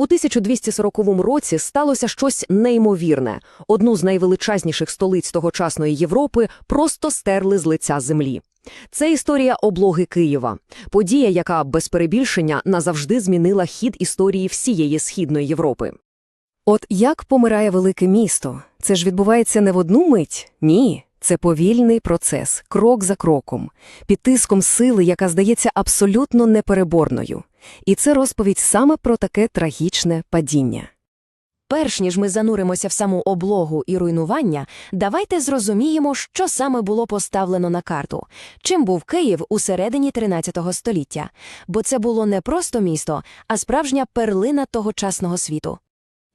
У 1240 році сталося щось неймовірне. Одну з найвеличезніших столиць тогочасної Європи просто стерли з лиця землі. Це історія облоги Києва, подія, яка без перебільшення назавжди змінила хід історії всієї східної Європи. От як помирає велике місто? Це ж відбувається не в одну мить? Ні. Це повільний процес, крок за кроком, під тиском сили, яка здається абсолютно непереборною. І це розповідь саме про таке трагічне падіння. Перш ніж ми зануримося в саму облогу і руйнування, давайте зрозуміємо, що саме було поставлено на карту, чим був Київ у середині 13 століття, бо це було не просто місто, а справжня перлина тогочасного світу.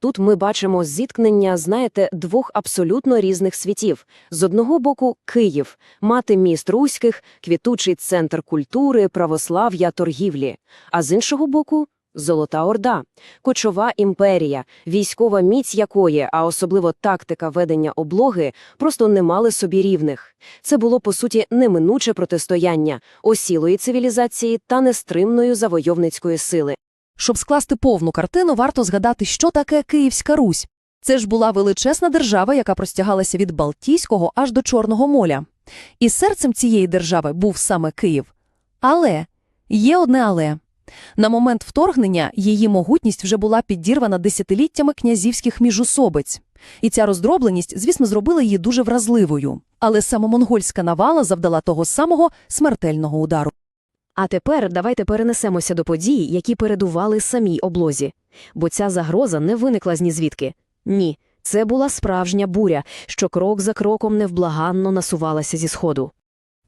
Тут ми бачимо зіткнення, знаєте, двох абсолютно різних світів. З одного боку Київ, мати міст руських, квітучий центр культури, православ'я, торгівлі. А з іншого боку Золота Орда, кочова імперія, військова міць якої, а особливо тактика ведення облоги, просто не мали собі рівних. Це було, по суті, неминуче протистояння осілої цивілізації та нестримної завойовницької сили. Щоб скласти повну картину, варто згадати, що таке Київська Русь. Це ж була величезна держава, яка простягалася від Балтійського аж до Чорного моря. І серцем цієї держави був саме Київ. Але є одне але. На момент вторгнення її могутність вже була підірвана десятиліттями князівських міжусобиць. І ця роздробленість, звісно, зробила її дуже вразливою. Але саме монгольська навала завдала того самого смертельного удару. А тепер давайте перенесемося до подій, які передували самій облозі. Бо ця загроза не виникла з нізвідки. Ні, це була справжня буря, що крок за кроком невблаганно насувалася зі сходу.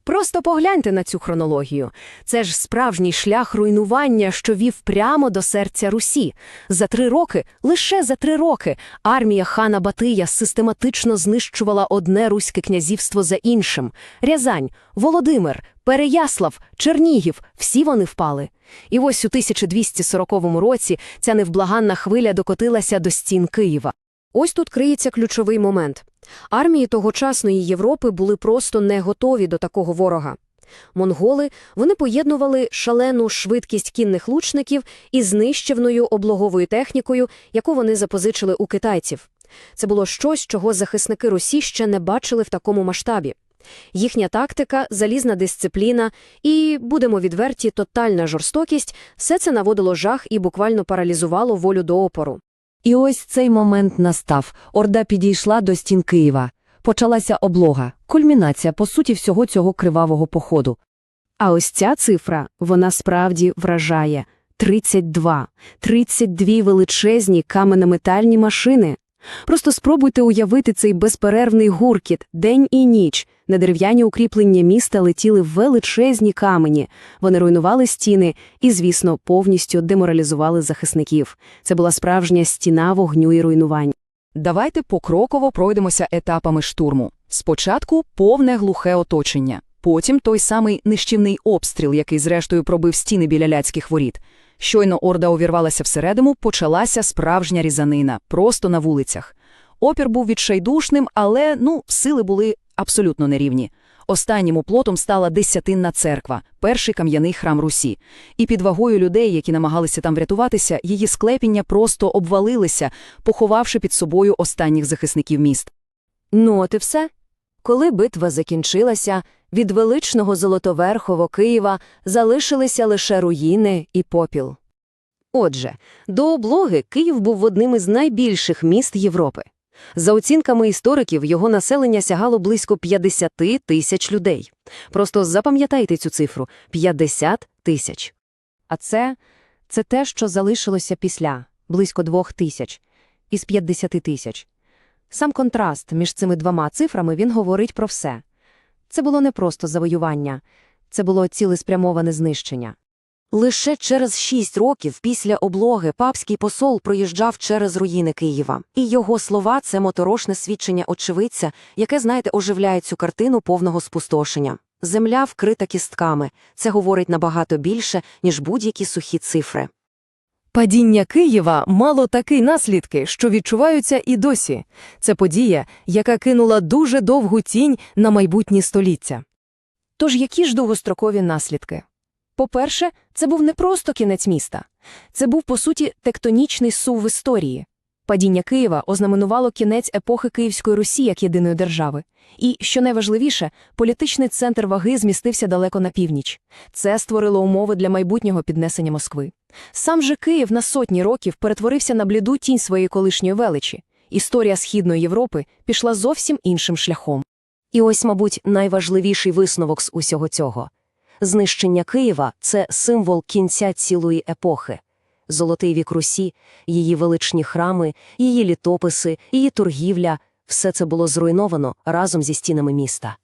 Просто погляньте на цю хронологію. Це ж справжній шлях руйнування, що вів прямо до серця Русі. За три роки, лише за три роки, армія хана Батия систематично знищувала одне руське князівство за іншим. Рязань, Володимир, Переяслав, Чернігів – всі вони впали. І ось у 1240 році ця невблаганна хвиля докотилася до стін Києва. Ось тут криється ключовий момент. Армії тогочасної Європи були просто не готові до такого ворога. Монголи вони поєднували шалену швидкість кінних лучників із знищівною облоговою технікою, яку вони запозичили у китайців. Це було щось, чого захисники Русі ще не бачили в такому масштабі. Їхня тактика, залізна дисципліна і, будемо відверті, тотальна жорстокість – все це наводило жах і буквально паралізувало волю до опору. І ось цей момент настав. Орда підійшла до стін Києва. Почалася облога, кульмінація, по суті, всього цього кривавого походу. А ось ця цифра, вона справді вражає. 32. 32 величезні каменнометальні машини. Просто спробуйте уявити цей безперервний гуркіт, день і ніч. На дерев'яні укріплення міста летіли величезні камені. Вони руйнували стіни і, звісно, повністю деморалізували захисників. Це була справжня стіна вогню і руйнувань. Давайте покроково пройдемося етапами штурму. Спочатку повне глухе оточення, потім той самий нищівний обстріл, який зрештою пробив стіни біля ляцьких воріт. Щойно орда увірвалася всередину, почалася справжня різанина, просто на вулицях. Опір був відчайдушним, але, ну, сили були абсолютно нерівні. Останнім оплотом стала десятинна церква, перший кам'яний храм Русі. І під вагою людей, які намагалися там врятуватися, її склепіння просто обвалилися, поховавши під собою останніх захисників міст. Ну от і все. Коли битва закінчилася, від величного Золотоверхово Києва залишилися лише руїни і попіл. Отже, до облоги Київ був одним із найбільших міст Європи. За оцінками істориків, його населення сягало близько 50 тисяч людей. Просто запам'ятайте цю цифру – 50 тисяч. А це, це те, що залишилося після – близько двох тисяч, із 50 тисяч. Сам контраст між цими двома цифрами він говорить про все. Це було не просто завоювання, це було цілеспрямоване знищення. Лише через шість років після облоги папський посол проїжджав через руїни Києва. І його слова – це моторошне свідчення очевидця, яке, знаєте, оживляє цю картину повного спустошення. Земля вкрита кістками. Це говорить набагато більше, ніж будь-які сухі цифри. Падіння Києва мало такі наслідки, що відчуваються і досі. Це подія, яка кинула дуже довгу тінь на майбутні століття. Тож які ж довгострокові наслідки? По-перше, це був не просто кінець міста. Це був, по суті, тектонічний сув в історії. Падіння Києва ознаменувало кінець епохи Київської Русі як єдиної держави. І, що найважливіше, політичний центр ваги змістився далеко на північ. Це створило умови для майбутнього піднесення Москви. Сам же Київ на сотні років перетворився на бліду тінь своєї колишньої величі. Історія Східної Європи пішла зовсім іншим шляхом. І ось, мабуть, найважливіший висновок з усього цього. Знищення Києва – це символ кінця цілої епохи. Золотий вік Русі, її величні храми, її літописи, її торгівля – все це було зруйновано разом зі стінами міста.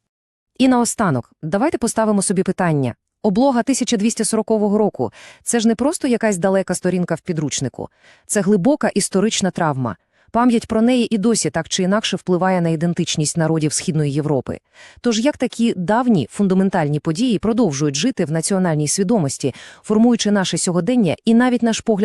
І наостанок, давайте поставимо собі питання. Облога 1240 року – це ж не просто якась далека сторінка в підручнику. Це глибока історична травма. Пам'ять про неї і досі так чи інакше впливає на ідентичність народів Східної Європи. Тож як такі давні фундаментальні події продовжують жити в національній свідомості, формуючи наше сьогодення і навіть наш погляд